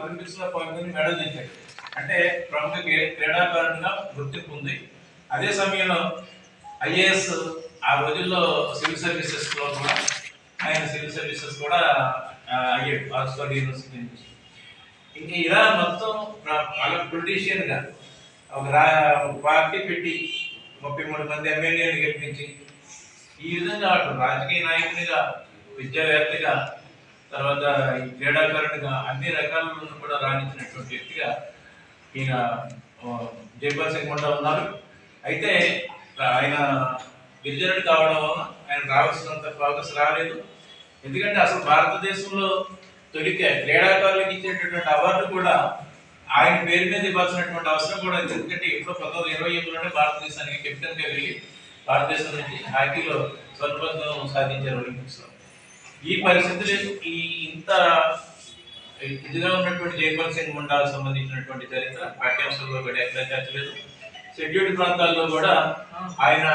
ఒలింపిక్స్లో పాల్గొని మెడల్ తెచ్చాడు అంటే ప్రముఖ క్రీడాకారుడిగా గుర్తింపు ఉంది అదే సమయంలో ఐఏఎస్ ఆ రోజుల్లో సివిల్ సర్వీసెస్లో కూడా ఆయన సివిల్ సర్వీసెస్ కూడా అయ్యాడు. ఆక్స్ఫర్డ్ యూనివర్సిటీ నుంచి. ఇంకా ఇలా మొత్తం వాళ్ళ పొలిటీషియన్గా ఒక రా ఒక పార్టీ పెట్టి ముప్పై మూడు మంది ఎమ్మెల్యేలు గెలిపించి ఈ విధంగా అటు రాజకీయ నాయకునిగా విద్యావేత్తగా తర్వాత ఈ క్రీడాకారునిగా అన్ని రకాలను కూడా రాణించినటువంటి వ్యక్తిగా ఈయన ఆ, జైపాల్ సింగ్ ముండా ఉన్నారు. అయితే ఆయన గిరిజనుడు కావడం వలన ఆయన రావాల్సినంత ఫోకస్ రాలేదు. ఎందుకంటే అసలు భారతదేశంలో తొలి క్రీడాకారులకు ఇచ్చేటటువంటి అవార్డు కూడా ఆయన పేరు మీద ఇవ్వాల్సినటువంటి అవసరం కూడా ఉంది ఎందుకంటే ఇప్పుడు పంతొమ్మిది ఇరవై ఎనిమిదిలోనే భారతదేశానికి కెప్టెన్గా వెళ్ళి భారతదేశం నుంచి హాకీలో స్వర్ణ సాధించారు ఒలింపిక్స్లో. ఈ పరిస్థితులు ఈ ఇంత ఇదిగా ఉన్నటువంటి జైపాల్ సింగ్ ముండాకు సంబంధించినటువంటి చరిత్ర? పాఠ్యాంశాల్లో కూడా ఎక్కడ చేర్చలేదు షెడ్యూల్డ్ ప్రాంతాల్లో కూడా ఆయన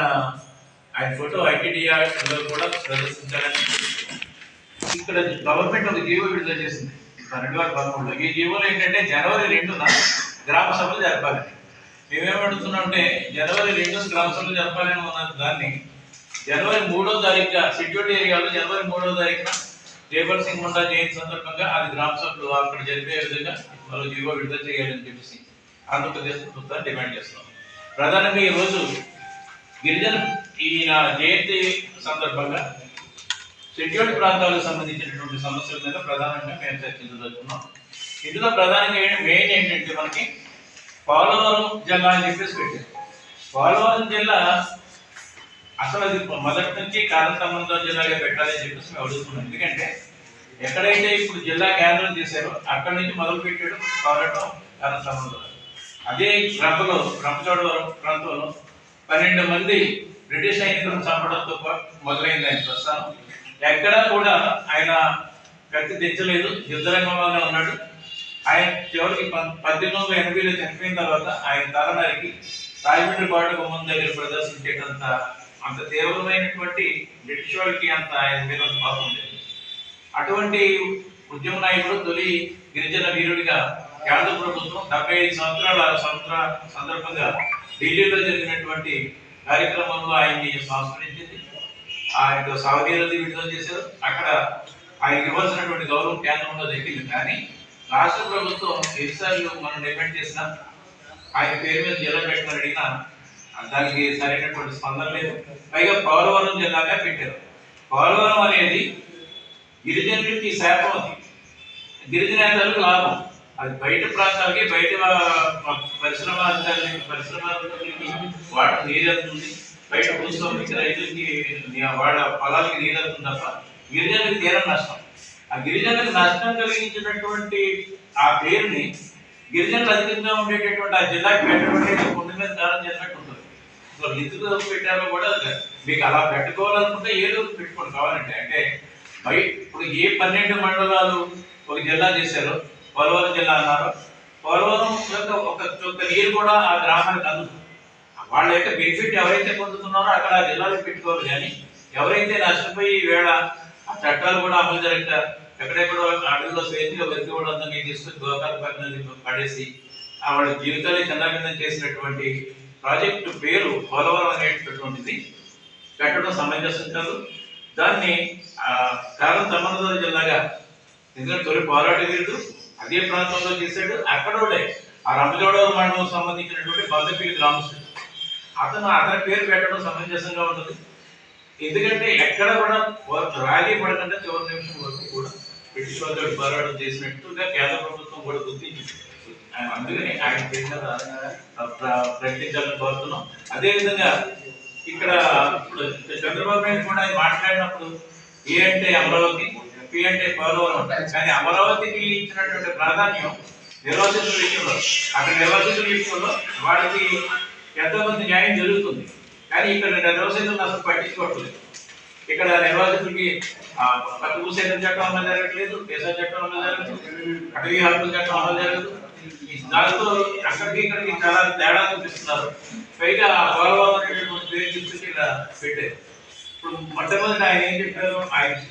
ఆయన ఫోటో ఐటీడీఆర్లో కూడా ప్రదర్శించాలని ఇక్కడ గవర్నమెంట్ ఒక జీవో విడుదల చేసింది. రెండు వేల పదమూడులో. ఈ జీవోలో ఏంటంటే జనవరి రెండున గ్రామ సభలు జరపాలి. మేమేమడుగుతున్నాం అంటే జనవరి రెండు గ్రామ సభలు జరపాలని ఉన్న దాన్ని జనవరి మూడో తారీఖున షెడ్యూల్డ్ ఏరియాలో జనవరి మూడో తారీఖున జైపల్ సింగ్ ముండా జయంతి సందర్భంగా అది గ్రామ సభలు అక్కడ జరిపే విధంగా వాళ్ళు జీవో విడుదల చేయాలని చెప్పేసి ఆంధ్రప్రదేశ్ ప్రభుత్వాన్ని డిమాండ్ చేస్తున్నాం. ప్రధానంగా ఈరోజు గిరిజన ఈయన జయంతి సందర్భంగా షెడ్యూల్డ్ ప్రాంతాలకు సంబంధించినటువంటి సమస్యల మీద ప్రధానంగా మేము చర్చించదలుచుకున్నాం. ఇందులో ప్రధానంగా మెయిన్ ఏంటంటే మనకి పోలవరం జిల్లా అని చెప్పేసి పెట్టారు. పోలవరం జిల్లా అసలు అది మొదటి నుంచి కారణ జిల్లాగా పెట్టాలని చెప్పేసి మేము అడుగుతున్నాం. ఎందుకంటే ఎక్కడైతే ఇప్పుడు జిల్లా కేంద్రం చేశారో అక్కడి నుంచి మొదలు పెట్టాడు పోరాటం కారణ సంబంధం. అదే రంపలో రంపచోడవరం ప్రాంతంలో పన్నెండు మంది బ్రిటిష్ సైనికులను చంపడంతో మొదలైంది ఆయన ప్రస్థానం. ఎక్కడా కూడా ఆయన కత్తి తెచ్చలేదు యుద్ధరంగంలోనే ఉన్నాడు. ఆయన చివరికి పద్దెనిమిది వందల ఎనభైలో చనిపోయిన తర్వాత ఆయన తరణానికి రాజమండ్రి బాటకు ముందు దగ్గర ప్రదర్శించేటంత అంత తీవ్రమైనటువంటి బ్రిటిష్ వాళ్ళకి అంత ఆయన మీద అంత ఉండేది. అటువంటి ఉద్యమ నాయకుడు తొలి గిరిజన వీరుడిగా కేంద్ర ప్రభుత్వం డెబ్బై ఐదు సంవత్సరాల సంవత్సర సందర్భంగా ఢిల్లీలో జరిగినటువంటి కార్యక్రమంలో ఆయన్ని సంస్కరించింది. ఆయన సౌదీలది విడుదల చేశారు. అక్కడ ఆయనకి ఇవ్వాల్సినటువంటి గౌరవం కేంద్రంలో దక్కింది. కానీ రాష్ట్ర ప్రభుత్వం ఎన్నిసార్లు మనం డిమాండ్ చేసిన ఆయన పేరు మీద జిల్లా పెట్టమని అడిగినా దానికి సరైనటువంటి స్పందన లేదు. పైగా పోలవరం జిల్లాగా పెట్టారు. పోలవరం అనేది గిరిజనులకి శాపం అది. గిరిజనేతలకు లాభం. అది బయట ప్రాంతాలకి బయట పరిశ్రమ అధికారులకి పరిశ్రమలకి వాటర్ నీరు వెళ్తుంది బయట భూస్వామికి రైతులకి వాళ్ళ పొలాలకి నీరు వెళ్తుంది తప్ప గిరిజనులకు తీరం నష్టం. ఆ గిరిజనులకు నష్టం కలిగించినటువంటి ఆ పేరుని గిరిజనులు అధికంగా ఉండేటటువంటి ఆ జిల్లాకి పెట్టడం కొండ మీద దానం చేసినట్టు సో ఎందుకు పెట్టారో కూడా మీకు అలా పెట్టుకోవాలనుకుంటే ఏదో పెట్టుకోండి. కావాలంటే అంటే బయట ఇప్పుడు ఏ పన్నెండు మండలాలు ఒక జిల్లా చేశారు? పోలవరం జిల్లా అన్నారు. పోలవరం యొక్క ఒక చొక్క నీరు కూడా ఆ గ్రామానికి అందుతుంది వాళ్ళ యొక్క బెనిఫిట్ ఎవరైతే పొందుతున్నారో అక్కడ ఆ జిల్లాలో పెట్టుకోవాలి కానీ ఎవరైతే నష్టపోయి వేళ ఆ చట్టాలు కూడా అమలు జరగక ఎక్కడెక్కడో అడవిలో స్వేచ్ఛగా బతికి వాళ్ళందరినీ తీసుకుని గోకాల పక్కన పడేసి ఆ వాళ్ళ జీవితాన్ని చిన్నభిన్నం చేసినటువంటి ప్రాజెక్టు పేరు పోలవరం అనేటటువంటిది పెట్టడం సమంజసం కాదు దాన్ని ఆ, కారం తమిళనాడు జిల్లాగా ఎందుకంటే తొలి పోరాట వీరుడు అదే ప్రాంతంలో చేశాడు. అక్కడోడే ఆ రంపచోడవరం మండలం సంబంధించినటువంటి బందపల్లి గ్రామస్తుడు. అతను అతని పేరు పెట్టడం సమంజసంగా ఉంటుంది. ఎందుకంటే ఎక్కడ కూడా పో- రాజీ పడకుండా చివరి నిమిషం వరకు కూడా బ్రిటిష్ వాళ్ళతో పోరాటం చేసినట్టుగా కేంద్ర ప్రభుత్వం కూడా గుర్తించింది. అందుకని ఆయన పేరు ప్రకటించాలని కోరుతున్నాం. అదేవిధంగా ఇక్కడ ఇప్పుడు చంద్రబాబు నాయుడు కూడా మాట్లాడినప్పుడు ఏ అంటే అమరావతి పి అంటే పోలవరం కానీ అమరావతికి ఇచ్చినటువంటి ప్రాధాన్యం నిర్వాసితుల విషయంలో అక్కడ నిర్వాసితుల విషయంలో వాడికి ఎంతోమంది న్యాయం జరుగుతుంది. కానీ ఇక్కడ నిర్వాసితులను అసలు పట్టించుకోవట్లేదు. ఇక్కడ నిర్వాసితులకి ఆ, భూసేకరణ చట్టం అమలు జరగట్లేదు దేశ చట్టం అమలు జరగదు అటవీ హక్కుల చట్టం అమలు జరగదు దాంతో అక్కడికి ఇక్కడికి చాలా తేడా చూపిస్తున్నారు. పైగా పోలవరం అనేటువంటి పేరు తీసుకొచ్చి ఇక్కడ పెట్టారు. ఇప్పుడు మొట్టమొదటి ఆయన ఏం చెప్పారు ఆయన